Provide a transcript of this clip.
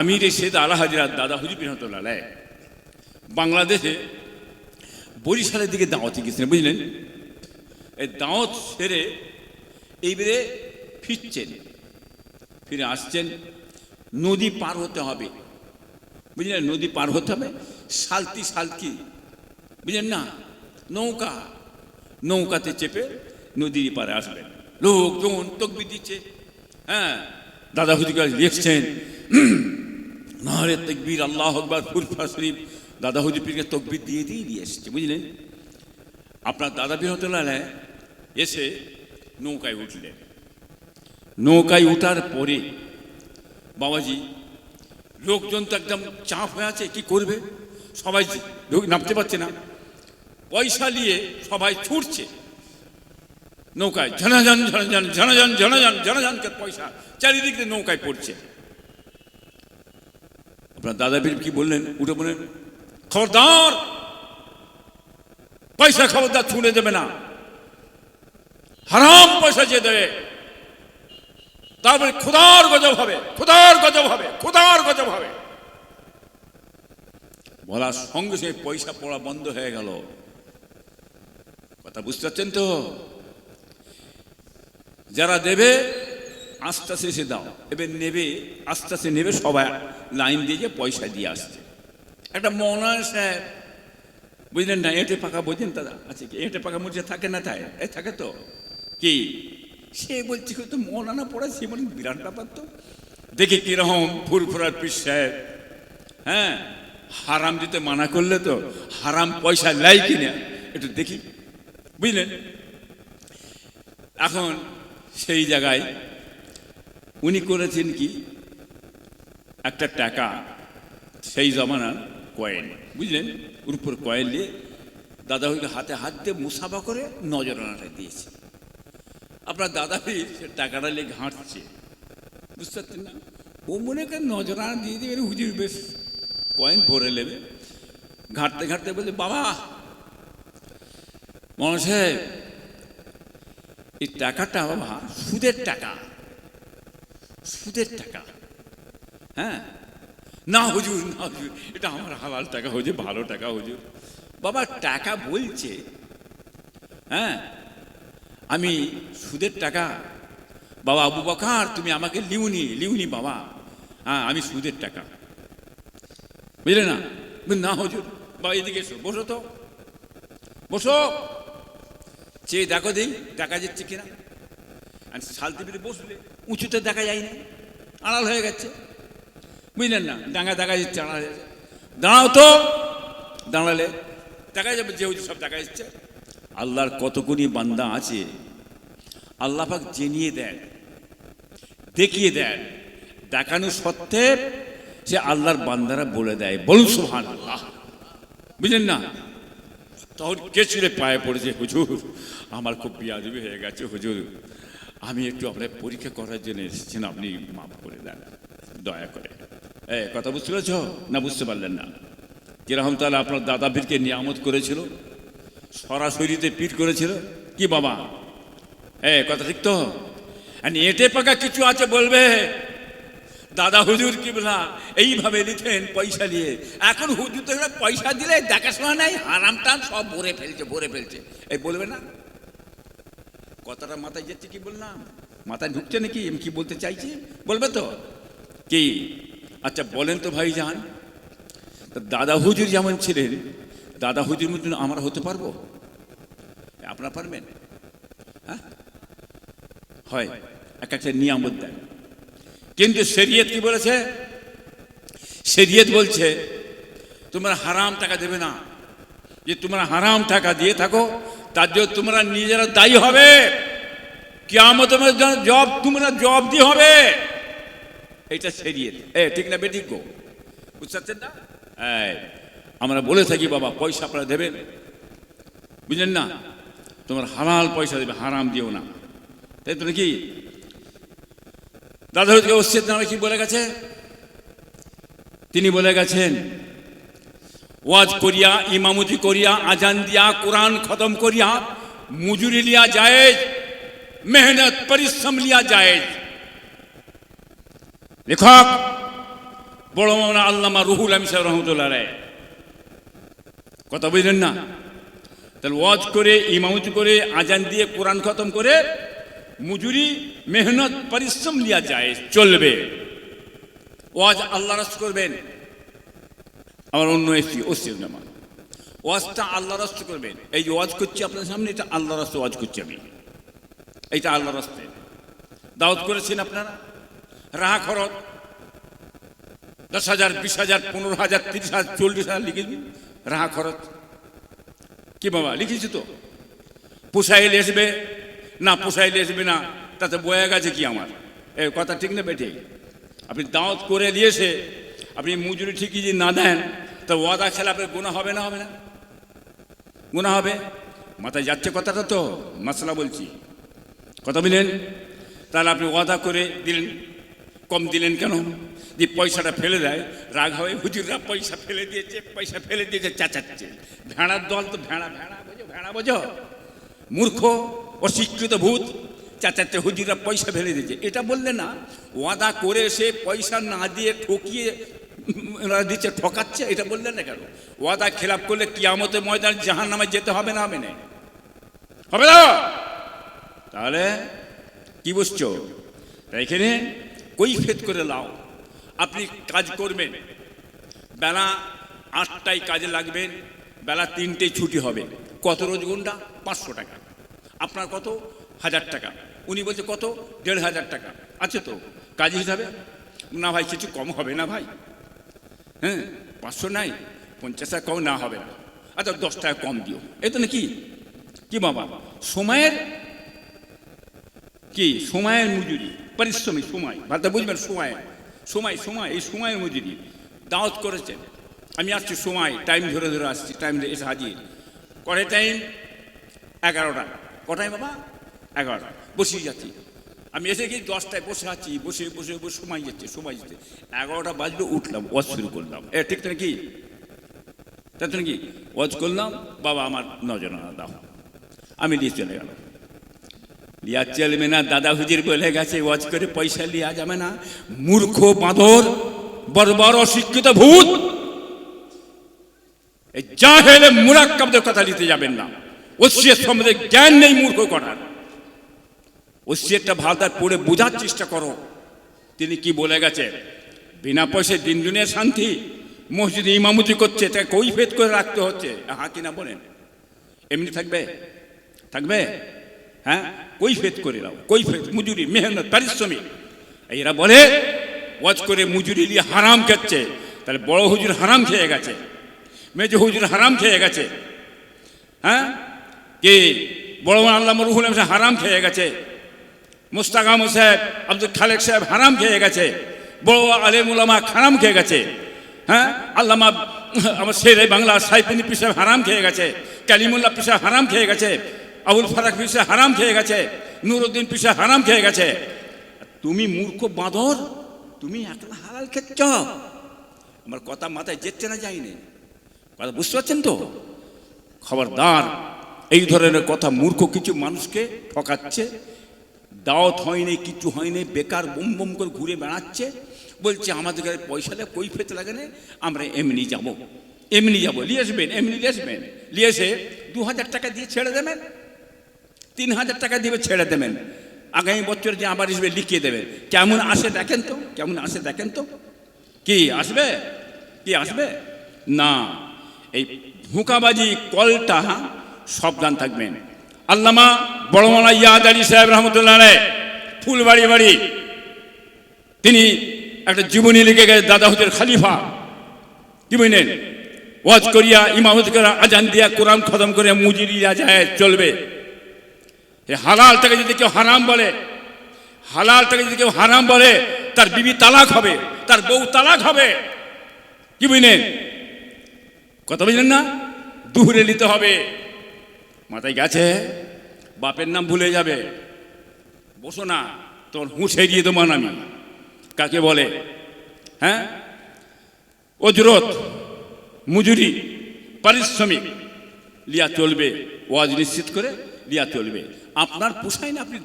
আমির শেদ আলা হাজরাত দাদা হুজুর রহমতুল্লাহ বাংলাদেশে বরিশালের দিকে দাওয়াতে গেছিলেন বুঝলেন? এই দাওয়াত সেরে এইবারে ফিরছেন। ফিরে আসছেন, নদী পার হতে হবে। বুঝলেন? নদী পার হতে হবে, সালতি সালকি। বুঝলেন না? নৌকা। নৌকাতে চেপে নদীর পারে আসবেন লোকজন তকবি দিচ্ছে। হ্যাঁ দাদা হুজুর লিখছেন নাহরে তকবীর, আল্লাহ আকবর, ফুরফা শরীফ। দাদা হুজুর পীরকে তকবির দিয়ে দিয়ে দিয়ে এসছে বুঝলেন আপনার দাদা বিহতুল্লাহ এসে নৌকায় উঠলেন। নৌকায় ওঠার পরে বাবাজি, লোকজন তো একদম চাপ হয়ে আছে, কি করবে? সবাই নামতে পারছে না। পয়সা নিয়ে সবাই ছুটছে। নৌকায় ঝনাঝন ঝনাঝন ঝনাঝন ঝনাঝন, ঝনাঝনকে পয়সা চারিদিক দিয়ে নৌকায় পড়ছে। আপনার দাদা বীর কি বললেন? উঠে বললেন খবরদার, পয়সা খবরদার ছুঁড়ে দেবে না। হারাম পয়সা যে দেবে তারপরে খোদার গজব হবে, খোদার গজব হবে, খোদার গজব হবে। বলার সঙ্গে সঙ্গে পয়সা পড়া বন্ধ হয়ে গেল। কথা বুঝতে পারছেন তো? যারা দেবে আস্তে আস্তে এসে দাও। এবার নেবে, আস্তে আস্তে নেবে, সবাই লাইন দিয়ে পয়সা দিয়ে আসছে। একটা মনা সাহেব, বুঝলেন না, এঁটে পাকা বোঝেন দাদা? আচ্ছা কি এঁটে পাকা মুরছে থাকে না তাই? এ, থাকে তো। কি? সে বলছে তো মৌলানা পড়া, সে মানে বিরাট ব্যাপার তো। দেখি কীরকম ফুরফুরার পিস সাহেব। হ্যাঁ হারাম দিতে মানা করলে তো হারাম পয়সা লাই কিনা। একটু দেখি। বুঝলেন? এখন সেই জায়গায় উনি করেছেন কি? একটা টাকা, সেই জমানার কয়েন বুঝলেন? ওর উপর কয়েন দিয়ে দাদা হইকে হাতে হাত দিয়ে মুসাফা করে নজরানাটা দিয়েছে। আপনার দাদা ভাই সে টাকাটা নিয়ে ঘাঁটছে। বুঝতে পারছেন না? ও মনে করে নজরানা দিয়ে দেবে হুজুর, বেশ কয়েন ভরে নেবে। ঘাঁটতে ঘাঁটতে বলে, বাবা মনে এই টাকাটা বাবা, সুদের টাকা। সুদের টাকা। হ্যাঁ? না হুজুর না হুজুর, এটা আমার হালাল টাকা হুজুর, ভালো টাকা হুজুর। বাবা, টাকা বলছে হ্যাঁ? আমি সুদের টাকা, বাবা আবু বকার, তুমি আমাকে লিউনি লিউনি বাবা। হ্যাঁ আমি সুদের টাকা। বুঝলে না? না হুজুর, বাবা, এদিকে এসো, বসো তো। বসো। চেয়ে দেখো দিই দেখা যাচ্ছে কিনা। আর শালতি বসলে, উঁচুতে দেখা যায় না আড়াল হয়ে গেছে। বুঝলেন না? ডাঙ্গা দেখা যাচ্ছে, আড়াল হয়ে। দাঁড়াও তো। দাঁড়ালে দেখা যাবে যেহেতু সব দেখা যাচ্ছে। আল্লাহর কতগুলি বান্দা আছে। আল্লাহ পাক জেনিয়ে দেন, দেখিয়ে দেন। দেখানো সত্ত্বে সে আল্লাহর বান্দারা বলে দেয়, বলুন সুহান আল্লাহ বুঝলেন না? তখন কে ছিল পায়ে পড়েছে? হুজুর, আমার খুব বিয়াদবি হয়ে গেছে, হুজুর। আমি একটু আপনার পরীক্ষা করার জন্য এসেছেন, আপনি মাফ করে দেন, দয়া করে। এ, কথা বুঝতে পেরেছ? না, বুঝতে পারলেন না। কীরকম তাহলে আপনার দাদা পীরকে নিয়ামত করেছিল? সরাসরিতে পীর করেছিল? কি বাবা? এ, কথা ঠিক তো? এটে পাকা কিছু আছে বলবে? দাদা হুজুর কি বলা এইভাবে নিতেন পয়সা নিয়ে। এখন হুজুর তো পয়সা দিলে দেখাশোনা নাই হারাম টান সব ভরে ফেলছে ভরে ফেলছে। এই বলবে না? কথাটা মাথায় যাচ্ছে কি বললাম? মাথায় ঢুকছে নাকি? আমি কি বলতে চাইছি? বলবে তো। কি? আচ্ছা বলেন তো ভাই যান দাদা হুজুর যেমন ছিলেন, দাদা হুজুর মতন আমরা হতে পারব? আপনারা পারবেন? হ্যাঁ? হয়, এক একটা নিয়ামত দেন। কিন্তু শরীয়ত কি বলেছে? শরীয়ত বলছে, তোমরা হারাম টাকা দেবে না। যে তোমরা হারাম টাকা দিয়ে থাকো তার জন্য তোমরা নিজেরা দায়ী হবে। কিয়ামত জব তোমরা জব দিয়ে হবে। এটা সেরিয়ে এ, ঠিক না বেঠিক গো? বুঝতে পারছেন না? আমরা বলে থাকি, বাবা, পয়সা আপনারা দেবেন। বুঝলেন না? তোমার হালাল পয়সা দেবে, হারাম দিও না। তাই তো নাকি? দাদা হজরত ওসিয়ত কি বলে গেছে? তিনি বলে গেছেন ওয়াজ করিয়া, ইমামতি করিয়া, আজান দিয়া, কোরআন খতম করিয়া, মজুরি লিয়া যায় মেহনত, পরিশ্রম লিয়া যায় লেখক, বড় মামলা আল্লামা রুহুল আমি সাহেব রহমতুল্লাহ রায় কথা বুঝলেন না? তাহলে ওয়াজ করে, ইমামতি করে, আজান দিয়ে কোরআন খতম করে, মজুরি, মেহনত, পরিশ্রম লিয়া যায় চলবে। ওয়াজ আল্লাহ রাস করবেন। আমার অন্য এসছি ওসির নামা ওয়াজটা আল্লাহ রাস্তা করবেন। এই যে ওয়াজ করছি আপনার সামনে, এটা আল্লাহ রাস্তা ওয়াজ করছি আমি। এইটা আল্লাহ রাস্তায় দাওয়াত করেছেন আপনারা? রাহা খরচ। দশ হাজার বিশ হাজার পনেরো হাজার তিরিশ হাজার চল্লিশ হাজার লিখে রাহা খরচ। কি বাবা, লিখেছি তো? পোষাইলে আসবে না পোষাইলে আসবে না। তাতে বয়ে গেছে কি আমার? এই কথা ঠিক না বেটে আপনি দাওয়াত করে দিয়েছে। আপনি মজুরি ঠিকই যদি না দেন তো ওয়াদা খেলাপের গুণা হবে না হবে না? গুণা হবে? মাথায় যাচ্ছে কথাটা তো মশলা বলছি। কথা বললেন তাহলে আপনি ওয়াদা করে দিলেন। কম দিলেন কেন? যে পয়সাটা ফেলে দেয়, রাগ হবে, হুজুররা পয়সা ফেলে দিয়েছে, পয়সা ফেলে দিয়েছে, চাচাচ্ছে। ভেড়ার দল তো ভেড়া ভেড়া বোঝো ভেড়া বোঝো। মূর্খ, অশিক্ষিত ভূত, চাচাচ্ছে, হুজুররা পয়সা ফেলে দিয়েছে। এটা বললে না, ওয়াদা করে সে পয়সা না দিয়ে ঠকিয়ে ওরা দিচ্ছে ঠকাচ্ছে, এটা বললেন না কেন? ওয়াদা খেলাপ করলে কিয়ামতের ময়দান জাহান নামে যেতে হবে না হবে না হবে না? তাহলে কি বুঝছ? এখানে কৈফেত করে লাও। আপনি কাজ করবেন। বেলা আটটায় কাজে লাগবেন, বেলা তিনটেই ছুটি হবে। কত রোজ গুন্ডা? পাঁচশো টাকা। আপনার কত? হাজার টাকা। উনি বলছে, কত? দেড় হাজার টাকা। আছে তো? কাজ হিসাবে? না ভাই, কিছু কম হবে না ভাই। হ্যাঁ পাঁচশো নাই, পঞ্চাশ টাকা কম না হবে না। আচ্ছা দশ টাকা কম দিও। এই তো নাকি কি বাবা? সময়ের কি? সময়ের মজুরি। পরিশ্রমী সময়। ভালো বুঝবেন, সময়। সময় সময়, এই সময়ের মজুরি। দাওয়াত করেছেন। আমি আসছি সময় টাইম ধরে ধরে আসছি টাইম এসে হাজির। কটায় টাইম এগারোটা। কটায় বাবা? এগারোটা। বসিয়ে যাচ্ছি। আমি এসে গিয়ে দশটায় বসে আছি, বসে বসে বসে সময় যাচ্ছে সময় যাচ্ছে। এগারোটা বাজলো, উঠলাম, ওয়াজ শুরু করলাম। এ, ঠিক নাকি তাই তো নাকি ওয়াজ করলাম, বাবা আমার নজর দাও। আমি নিয়ে চলে গেলাম। লিয়া চলবে না, দাদা হুজির বলে গেছে, ওয়াজ করে পয়সা লিয়া যাবে না। মূর্খ বাঁদর বর্বর অশিক্ষিত ভূত। এই জাহেলে মুরাক্কাবদের কথা নিতে যাবেন না। ওসিয়ত সম্বন্ধে জ্ঞান নেই মূর্খ করার। ওসিয়তটা ভালদার পড়ে বোঝার চেষ্টা করো। তিনি কি বলে গেছে? বিনা পয়সায় দিন দুনিয়ার শান্তি, মসজিদে ইমামতি করছে, তাকে কৈফেত করে রাখতে হচ্ছে। হ্যাঁ কিনা বলেন? এমনি থাকবে? থাকবে? হ্যাঁ? কৈফেত করে দাও কৈফেত মজুরি, মেহনত, পারিশ্রমিক। এরা বলে, ওয়াজ করে মজুরি দিয়ে হারাম খাচ্ছে। তাহলে বড় হুজুর হারাম খেয়ে গেছে। মেজ হুজুর হারাম খেয়ে গেছে। হ্যাঁ? কে? বড় আল্লাহ রুহুল হারাম খেয়ে গেছে। মুস্তাকাম সাহেব, আব্দুল খালেক সাহেব হারাম খেয়ে গেছে, বড় আলেমুলামা হারাম খেয়ে গেছে হ্যাঁ? আল্লামা, আমার শেরে বাংলা সাইফুনি পিসাব হারাম খেয়ে গেছে, কালিমুল্লাহ পিসা হারাম খেয়ে গেছে, আবুল ফারাক পিসা হারাম খেয়ে গেছে, নুরুদ্দিন পিসা হারাম খেয়ে গেছে। তুমি মূর্খ বাঁদর, তুমি একলা হালাল খেচ্ছ। আমার কথা মাথায় যেচ্ছে না যায়নি। কথা বুঝতে পারছেন তো? খবরদার, এই ধরনের কথা মূর্খ কিছু মানুষকে ঠকাচ্ছে দাওয়াত হয়নি, কিছু হয়নি, বেকার বুম বুম করে ঘুরে বেড়াচ্ছে। বলছে, আমাদের কাছে পয়সা দেয় কই ফেতে লাগে না, আমরা এমনি যাব। এমনি যাব, নিয়ে আসবেন, এমনি নিয়ে আসবেন। নিয়ে এসে দু হাজার টাকা দিয়ে ছেড়ে দেবেন তিন হাজার টাকা দিয়ে ছেড়ে দেবেন। আগামী বছর যে আবার আসবে, লিখিয়ে দেবেন। কেমন আসে দেখেন তো, কেমন আসে দেখেন তো। কি আসবে? কি আসবে? না, এই হুকাবাজি কলটা সাবধান থাকবেন। আল্লামা বড়মানা ইয়াদ আলী সাহেব রহমতুল্লাহ ফুলবাড়ি বাড়ি। তিনি একটা জীবনী লিখে গেছে দাদা হুজুর খালিফা। কি বুঝলেন ওয়াজ করিয়া, ইমামত করা আজান দিয়া, কোরআন খতম করে মুজিরিয়া যায় চলবে। হালালটাকে যদি কেউ হারাম বলে হালালটাকে যদি কেউ হারাম বলে, তার বিবি তালাক হবে, তার বউ তালাক হবে। কি বুঝলেন কথা বুঝলেন না? দুহুরে নিতে হবে। মাথায় গেছে? বাপের নাম ভুলে যাবে। বসো না, তোর হুঁসে গিয়ে তোমার আমি। কাকে বলে? হ্যাঁ? অজরত, মজুরি, পারিশ্রমিক, লিয়া চলবে। ওয়াজ নিশ্চিত করে লিয়া চলবে। আপনার পোষায় না আপনি